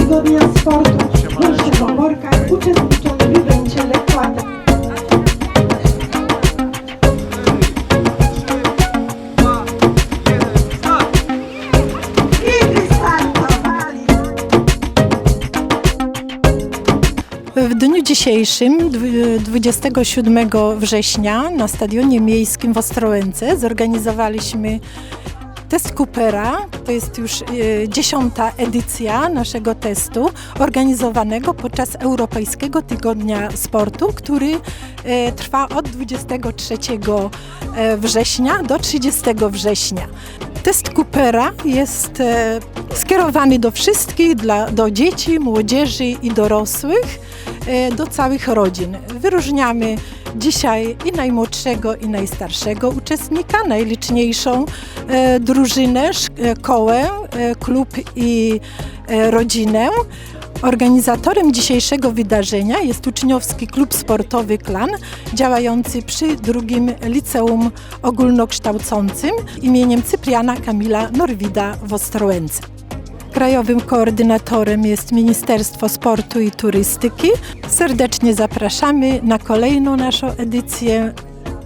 Zgodnie z sportu, w naszych oborkach uczestniczą w evencie lekłatek. Dniu dzisiejszym, dw- 27 września, na Stadionie Miejskim w Ostrołęce zorganizowaliśmy test Coopera. To jest już e, dziesiąta edycja naszego testu, organizowanego podczas Europejskiego Tygodnia Sportu, który e, trwa od 23 e, września do 30 września. Test Coopera jest skierowany do wszystkich, dla, do dzieci, młodzieży i dorosłych, do całych rodzin. Wyróżniamy dzisiaj i najmłodszego, i najstarszego uczestnika, najliczniejszą e, drużynę, sz- e, e, klub i e, rodzinę. Organizatorem dzisiejszego wydarzenia jest uczniowski klub sportowy Klan, działający przy drugim liceum ogólnokształcącym imieniem Cypriana Kamila Norwida w Ostrołęce. Krajowym koordynatorem jest Ministerstwo Sportu i Turystyki. Serdecznie zapraszamy na kolejną naszą edycję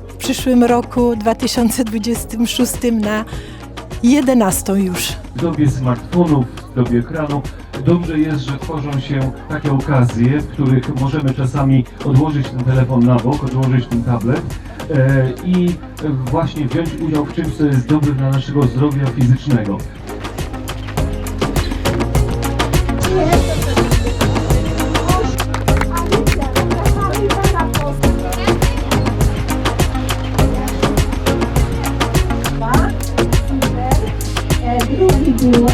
w przyszłym roku 2026 na 11 już. W dobie smartfonów, w dobie ekranu, dobrze jest, że tworzą się takie okazje, w których możemy czasami odłożyć ten telefon na bok, odłożyć ten tablet e, i właśnie wziąć udział w czymś, co jest dobre dla naszego zdrowia fizycznego. Drugi był.